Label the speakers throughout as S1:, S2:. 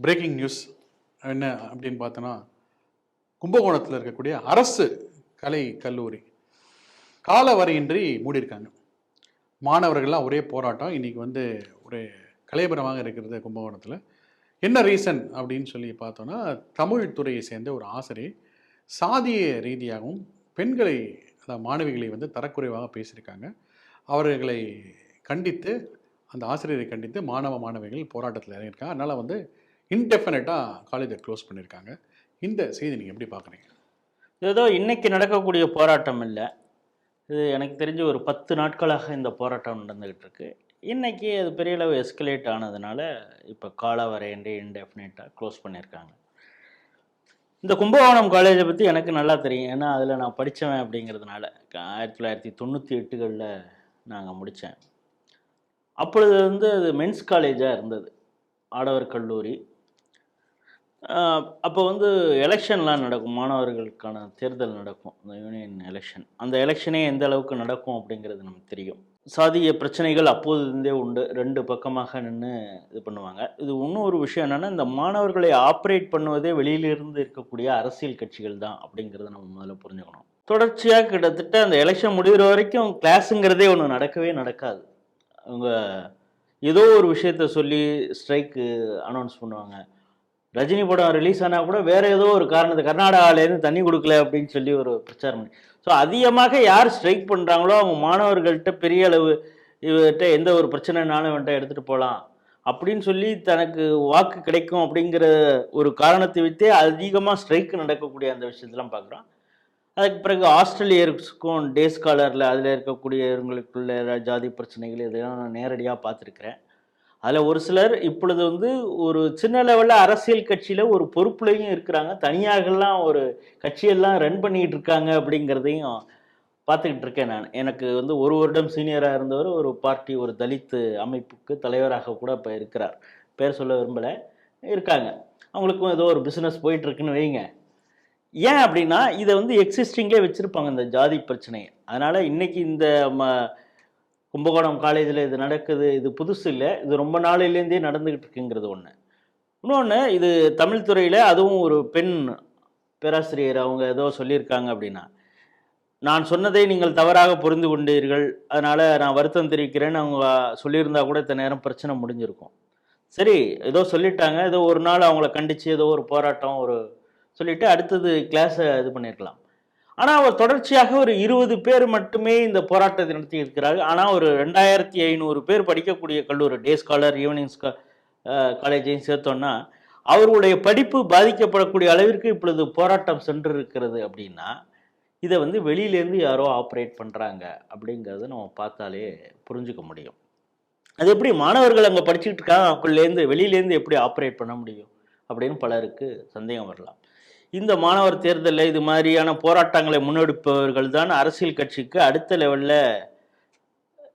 S1: Breaking news என்ன அப்படின்னு பார்த்தோன்னா கும்பகோணத்தில் இருக்கக்கூடிய அரசு கலை கல்லூரி. காலவரையின்றி மூடியிருக்காங்க. மாணவர்கள்லாம் ஒரே போராட்டம். இன்றைக்கி வந்து ஒரு கலைபரமாக இருக்கிறது கும்பகோணத்தில். என்ன ரீசன் அப்படின்னு சொல்லி பார்த்தோன்னா தமிழ் துறையை சேர்ந்த ஒரு ஆசிரியர் சாதிய ரீதியாகவும் பெண்களை அதாவது மாணவிகளை வந்து தரக்குறைவாக பேசியிருக்காங்க. அவர்களை கண்டித்து அந்த ஆசிரியரை கண்டித்து மாணவ மாணவிகள் போராட்டத்தில் இறங்கியிருக்காங்க. அதனால் வந்து இன்டெஃபினட்டாக காலேஜை க்ளோஸ் பண்ணியிருக்காங்க இந்த செய்தி நீங்கள் எப்படி பார்க்குறீங்க?
S2: ஏதோ இன்றைக்கி நடக்கக்கூடிய போராட்டம் இல்லை. இது எனக்கு தெரிஞ்சு ஒரு பத்து நாட்களாக இந்த போராட்டம் நடந்துக்கிட்டு இருக்கு. இன்றைக்கி அது பெரிய அளவு எஸ்கலேட் ஆனதுனால இப்போ கால வரையண்டே இன்டெஃபினேட்டாக க்ளோஸ் பண்ணியிருக்காங்க இந்த கும்பகோணம் காலேஜை பற்றி எனக்கு நல்லா தெரியும். ஏன்னா அதில் நான் படித்தவன் அப்படிங்கிறதுனால. ஆயிரத்தி தொள்ளாயிரத்தி தொண்ணூற்றி எட்டுகளில் நாங்கள் முடித்தேன் அப்பொழுது வந்து அது மென்ஸ் காலேஜாக இருந்தது. ஆடவர் கல்லூரி. அப்போ வந்து எலெக்ஷன்லாம் நடக்கும். மாணவர்களுக்கான தேர்தல் நடக்கும். அந்த யூனியன் எலெக்ஷன். அந்த எலெக்ஷனே எந்த அளவுக்கு நடக்கும் அப்படிங்கிறது நமக்கு தெரியும். சாதிய பிரச்சனைகள் அப்போதிருந்தே உண்டு. ரெண்டு பக்கமாக நின்று இது பண்ணுவாங்க. இது இன்னும் ஒரு விஷயம் என்னென்னா இந்த மாணவர்களை ஆப்ரேட் பண்ணுவதே வெளியிலிருந்து இருக்கக்கூடிய அரசியல் கட்சிகள் தான் அப்படிங்கிறத நம்ம முதல்ல புரிஞ்சுக்கணும். தொடர்ச்சியாக கிட்டத்தட்ட அந்த எலெக்ஷன் முடிகிற வரைக்கும் கிளாஸுங்கிறதே ஒன்று நடக்கவே நடக்காது. அவங்க ஏதோ ஒரு விஷயத்த சொல்லி ஸ்ட்ரைக்கு அனௌன்ஸ் பண்ணுவாங்க. ரஜினி படம் ரிலீஸ் ஆனால் கூட வேற ஏதோ ஒரு காரணத்தை கர்நாடகாவிலேருந்து தண்ணி கொடுக்கல அப்படின்னு சொல்லி ஒரு பிரச்சாரம் பண்ணி. ஸோ அதிகமாக யார் ஸ்ட்ரைக் பண்ணுறாங்களோ அவங்க மாணவர்கள்ட்ட பெரிய அளவு இவர்கிட்ட எந்த ஒரு பிரச்சனைனாலும் இவன்ட்ட எடுத்துகிட்டு போகலாம் அப்படின்னு சொல்லி தனக்கு வாக்கு கிடைக்கும் அப்படிங்கிற ஒரு காரணத்தை வைத்தே அதிகமாக ஸ்ட்ரைக் நடக்கக்கூடிய அந்த விஷயத்தெல்லாம் பார்க்குறோம். அதுக்கு பிறகு ஆஸ்திரேலியர்ஸுக்கும் டே ஸ்காலரில் அதில் இருக்கக்கூடியவங்களுக்குள்ள ஜாதி பிரச்சனைகள் இதெல்லாம் நான் நேரடியாக பார்த்துருக்குறேன். அதில் ஒரு சிலர் இப்பொழுது வந்து ஒரு சின்ன லெவலில் அரசியல் கட்சியில் ஒரு பொறுப்புலையும் இருக்கிறாங்க. தனியாகலாம் ஒரு கட்சியெல்லாம் ரன் பண்ணிக்கிட்டு இருக்காங்க அப்படிங்கிறதையும் பார்த்துக்கிட்டு இருக்கேன் நான். எனக்கு வந்து ஒரு வருடம் சீனியராக இருந்தவர் ஒரு பார்ட்டி ஒரு தலித்து அமைப்புக்கு தலைவராக கூட இப்போ இருக்கிறார். பேர் சொல்ல விரும்பலை. இருக்காங்க. அவங்களுக்கும் ஏதோ ஒரு பிஸ்னஸ் போயிட்டுருக்குன்னு வைங்க. ஏன் அப்படின்னா இதை வந்து எக்ஸிஸ்டிங்லேயே வச்சுருப்பாங்க இந்த ஜாதி பிரச்சனையை. அதனால் இன்றைக்கி இந்த ம கும்பகோணம் காலேஜில் இது நடக்குது இது புதுசு இல்லை இது ரொம்ப நாளிலேருந்தே நடந்துக்கிட்டு இருக்குங்கிறது ஒன்று இன்னொன்று இது தமிழ் துறையில் அதுவும் ஒரு பெண் பேராசிரியர் அவங்க ஏதோ சொல்லியிருக்காங்க அப்படின்னா நான் சொன்னதை நீங்கள் தவறாக புரிந்து கொண்டீர்கள் அதனால் நான் வருத்தம் தெரிவிக்கிறேன்னு அவங்க சொல்லியிருந்தா கூட இத்தனை நேரம் பிரச்சனை முடிஞ்சிருக்கும். சரி ஏதோ சொல்லிட்டாங்க ஏதோ ஒரு நாள் அவங்கள கண்டித்து ஏதோ ஒரு போராட்டம் ஒரு சொல்லிவிட்டு அடுத்தது கிளாஸை இது பண்ணியிருக்கலாம். ஆனால் அவர் தொடர்ச்சியாக ஒரு இருபது பேர் மட்டுமே இந்த போராட்டத்தை நடத்தி இருக்கிறார்கள். ஆனால் ஒரு ரெண்டாயிரத்தி ஐநூறு பேர் படிக்கக்கூடிய கல்லூரி டே ஸ்காலர் ஈவினிங் ஸ்கா காலேஜையும் சேர்த்தோன்னா அவர்களுடைய படிப்பு பாதிக்கப்படக்கூடிய அளவிற்கு இப்பொழுது போராட்டம் சென்று இருக்கிறது அப்படின்னா இதை வந்து வெளியிலேருந்து யாரோ ஆப்ரேட் பண்ணுறாங்க அப்படிங்கிறத நம்ம பார்த்தாலே புரிஞ்சுக்க முடியும். அது எப்படி மாணவர்கள் அங்கே படிச்சுக்கிட்டு இருக்காங்க அவங்களேருந்து வெளியிலேருந்து எப்படி ஆப்ரேட் பண்ண முடியும் அப்படின்னு பலருக்கு சந்தேகம் வரலாம். இந்த மாணவர் தேர்தலில் இது மாதிரியான போராட்டங்களை முன்னெடுப்பவர்கள் தான் அரசியல் கட்சிக்கு அடுத்த லெவலில்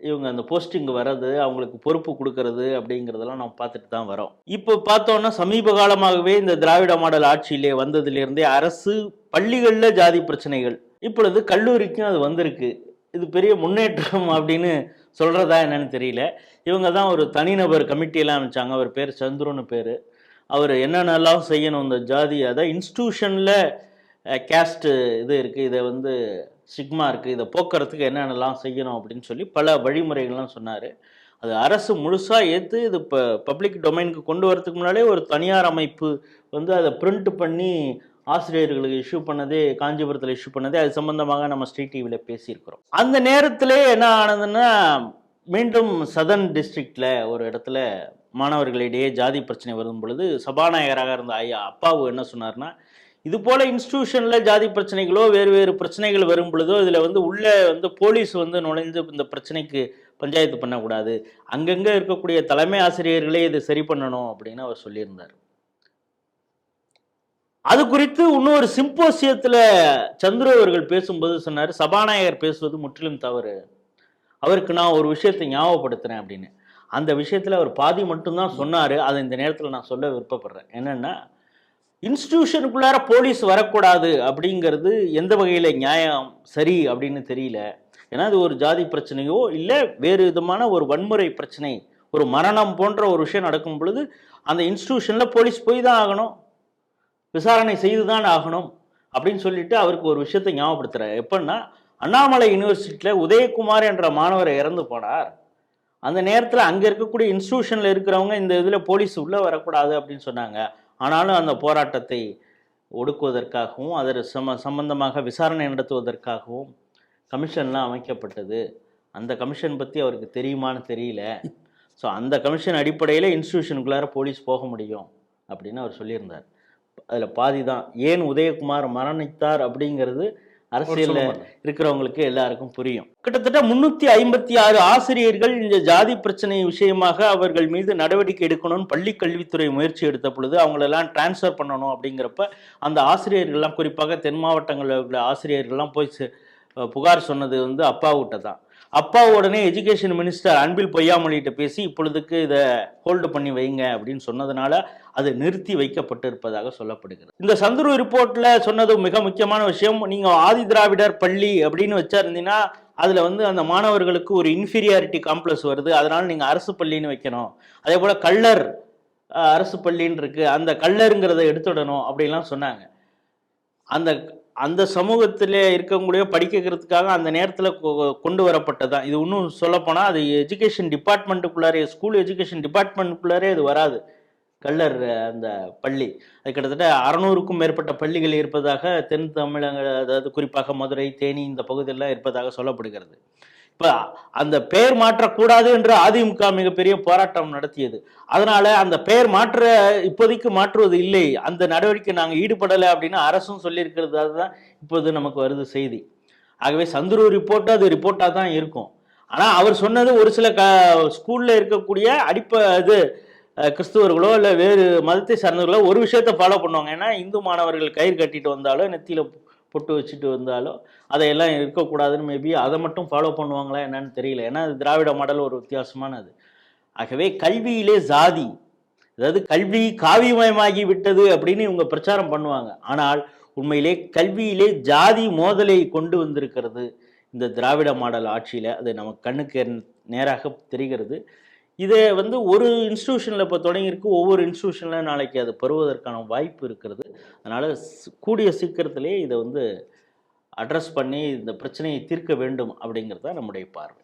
S2: இவங்க அந்த போஸ்டிங் வர்றது அவங்களுக்கு பொறுப்பு கொடுக்கறது அப்படிங்கிறதெல்லாம் நம்ம பார்த்துட்டு தான் வரோம். இப்போ பார்த்தோன்னா சமீப காலமாகவே இந்த திராவிட மாடல் ஆட்சியிலே வந்ததுலேருந்தே அரசு பள்ளிகளில் ஜாதி பிரச்சனைகள். இப்பொழுது கல்லூரிக்கும் அது வந்திருக்கு. இது பெரிய முன்னேற்றம் அப்படின்னு சொல்கிறதா என்னன்னு தெரியல. இவங்க தான் ஒரு தனிநபர் கமிட்டியெல்லாம் அமைச்சாங்க. அவர் பேர் சந்துருன்னு பேர். அவர் என்னென்னலாம் செய்யணும் இந்த ஜாதி அதை இன்ஸ்டியூஷனில் கேஸ்ட்டு இது இருக்குது இதை வந்து சிக்மா இருக்குது இதை போக்குறதுக்கு என்னென்னலாம் செய்யணும் அப்படின்னு சொல்லி பல வழிமுறைகள்லாம் சொன்னார். அது அரசு முழுசாக ஏற்று இது இப்போ பப்ளிக் டொமைனுக்கு கொண்டு வரதுக்கு முன்னாலே ஒரு தனியார் அமைப்பு வந்து அதை பிரிண்ட் பண்ணி ஆசிரியர்களுக்கு இஷ்யூ பண்ணதே காஞ்சிபுரத்தில் இஷ்யூ பண்ணதே அது சம்மந்தமாக நம்ம ஸ்ட்ரீட் டிவியில் பேசியிருக்கிறோம். அந்த நேரத்திலே என்ன ஆனதுன்னா மீண்டும் சதர்ன் டிஸ்ட்ரிக்டில் ஒரு இடத்துல மாணவர்களிடையே ஜாதி பிரச்சனை வரும் பொழுது சபாநாயகராக இருந்த ஐயா அப்பாவு என்ன சொன்னார்னா இது போல இன்ஸ்டியூஷனில் ஜாதி பிரச்சனைகளோ வேறு வேறு பிரச்சனைகள் வரும் பொழுதோ இதில் வந்து உள்ளே வந்து போலீஸ் வந்து நுழைந்து இந்த பிரச்சனைக்கு பஞ்சாயத்து பண்ணக்கூடாது. அங்கங்கே இருக்கக்கூடிய தலைமை ஆசிரியர்களே இதை சரி பண்ணணும் அப்படின்னு அவர் சொல்லியிருந்தார். அது குறித்து இன்னொரு சிம்போசியத்தில் சந்துரு அவர்கள் பேசும்போது சொன்னார் சபாநாயகர் பேசுவது முற்றிலும் தவறு. அவருக்கு நான் ஒரு விஷயத்தை ஞாபகப்படுத்துகிறேன் அப்படின்னு. அந்த விஷயத்தில் அவர் பாதி மட்டும்தான் சொன்னார். அதை இந்த நேரத்தில் நான் சொல்ல விருப்பப்படுறேன். என்னென்னா இன்ஸ்டியூஷனுக்குள்ளார போலீஸ் வரக்கூடாது அப்படிங்கிறது எந்த வகையில் நியாயம் சரி அப்படின்னு தெரியல. ஏன்னா அது ஒரு ஜாதி பிரச்சனையோ இல்லை வேறு விதமான ஒரு வன்முறை பிரச்சனை ஒரு மரணம் போன்ற ஒரு விஷயம் நடக்கும் பொழுது அந்த இன்ஸ்டியூஷனில் போலீஸ் போய் தான் ஆகணும். விசாரணை செய்து தான் ஆகணும் அப்படின்னு சொல்லிட்டு அவருக்கு ஒரு விஷயத்தை ஞாபகப்படுத்துகிறார் எப்படின்னா அண்ணாமலை யூனிவர்சிட்டியில் உதயகுமார் என்ற மாணவர் இறந்து போனார். அந்த நேரத்தில் அங்கே இருக்கக்கூடிய இன்ஸ்டியூஷனில் இருக்கிறவங்க இந்த இதில் போலீஸ் உள்ளே வரக்கூடாது அப்படின்னு சொன்னாங்க. ஆனாலும் அந்த போராட்டத்தை ஒடுக்குவதற்காகவும் அதர் சம சம்பந்தமாக விசாரணை நடத்துவதற்காகவும் கமிஷன்லாம் அமைக்கப்பட்டது. அந்த கமிஷன் பற்றி அவருக்கு தெரியுமான்னு தெரியல. ஸோ அந்த கமிஷன் அடிப்படையில் இன்ஸ்டியூஷனுக்குள்ளார போலீஸ் போக முடியும் அப்படின்னு அவர் சொல்லியிருந்தார். அதில் பாதி தான் ஏன் உதயகுமார் மரணித்தார் அப்படிங்கிறது அரசியலில் இருக்கிறவங்களுக்கு எல்லாருக்கும் புரியும். கிட்டத்தட்ட முன்னூத்தி ஐம்பத்தி ஆறு ஆசிரியர்கள் இந்த ஜாதி பிரச்சனை விஷயமாக அவர்கள் மீது நடவடிக்கை எடுக்கணும்னு பள்ளி கல்வித்துறை முயற்சி எடுத்த பொழுது அவங்களெல்லாம் டிரான்ஸ்ஃபர் பண்ணணும் அப்படிங்கிறப்ப அந்த ஆசிரியர்கள்லாம் குறிப்பாக தென் மாவட்டங்களில் உள்ள ஆசிரியர்கள்லாம் போய் புகார் சொன்னது வந்து அப்பாவுகிட்ட தான் அப்பா உடனே எஜுகேஷன் மினிஸ்டர் அன்பில் பொய்யாமொழிகிட்ட பேசி இப்பொழுதுக்கு இதை ஹோல்டு பண்ணி வைங்க அப்படின்னு சொன்னதுனால அது நிறுத்தி வைக்கப்பட்டிருப்பதாக சொல்லப்படுகிறது. இந்த சந்துரு ரிப்போர்ட்ல சொன்னது மிக முக்கியமான விஷயம். நீங்க ஆதி திராவிடர் பள்ளி அப்படின்னு வச்சிருந்தீங்கன்னா அதுல வந்து அந்த மாணவர்களுக்கு ஒரு இன்ஃபீரியாரிட்டி காம்ப்ளெக்ஸ் வருது. அதனால நீங்க அரசு பள்ளின்னு வைக்கணும். அதே போல கள்ளர் அரசு பள்ளின்னு இருக்கு. அந்த கள்ளருங்கிறத எடுத்துடணும் அப்படிலாம் சொன்னாங்க. அந்த அந்த சமூகத்தில் இருக்கக்கூடிய படிக்கிறதுக்காக அந்த நேரத்தில் கொண்டு வரப்பட்டதான் இது இன்னும் சொல்லப்போனால் அது எஜுகேஷன் டிபார்ட்மெண்ட்டுக்குள்ளாரே ஸ்கூல் எஜுகேஷன் டிபார்ட்மெண்ட்டுக்குள்ளாரே அது வராது. கல்லர் அந்த பள்ளி. அது கிட்டத்தட்ட அறநூறுக்கும் மேற்பட்ட பள்ளிகள் இருப்பதாக தென் தமிழக அதாவது குறிப்பாக மதுரை தேனி இந்த பகுதியெல்லாம் இருப்பதாக சொல்லப்படுகிறது. இப்போ அந்த பெயர் மாற்றக்கூடாது என்று அதிமுக மிகப்பெரிய போராட்டம் நடத்தியது. அதனால அந்த பெயர் மாற்ற இப்போதைக்கு மாற்றுவது இல்லை. அந்த நடவடிக்கை நாங்கள் ஈடுபடலை அப்படின்னு அரசும் சொல்லியிருக்கிறது அதுதான் இப்போது நமக்கு வருது செய்தி. ஆகவே சந்துரு ரிப்போர்ட்டு அது ரிப்போர்ட்டாக தான் இருக்கும். ஆனால் அவர் சொன்னது ஒரு சில க ஸ்கூலில் இருக்கக்கூடிய அடிப்ப இது கிறிஸ்துவர்களோ இல்லை வேறு மதத்தை சார்ந்தவர்களோ ஒரு விஷயத்தை ஃபாலோ பண்ணுவாங்க. ஏன்னா இந்து மாணவர்கள் கயிறு கட்டிட்டு வந்தாலோ நெத்தியில் பொட்டு வச்சுட்டு வந்தாலோ அதையெல்லாம் இருக்கக்கூடாதுன்னு மேபி அதை மட்டும் ஃபாலோ பண்ணுவாங்களா என்னன்னு தெரியல. ஏன்னா திராவிட மாடல் ஒரு வித்தியாசமானது. ஆகவே கல்வியிலே ஜாதி அதாவது கல்வி காவியமயமாகி விட்டது அப்படின்னு இவங்க பிரச்சாரம் பண்ணுவாங்க. ஆனால் உண்மையிலே கல்வியிலே ஜாதி மோதலை கொண்டு வந்திருக்கிறது இந்த திராவிட மாடல் ஆட்சியில். அது நமக்கு கண்ணுக்கு நேராக தெரிகிறது. இதை வந்து ஒரு இன்ஸ்டியூஷனில் இப்போ தொடங்கியிருக்கு ஒவ்வொரு இன்ஸ்டியூஷனில் நாளைக்கு அது பெறுவதற்கான வாய்ப்பு இருக்கிறது. அதனால் கூடிய சீக்கிரத்திலே இதை வந்து அட்ரஸ் பண்ணி இந்த பிரச்சனையை தீர்க்க வேண்டும் அப்படிங்கிறது தான் நம்முடைய பார்வை.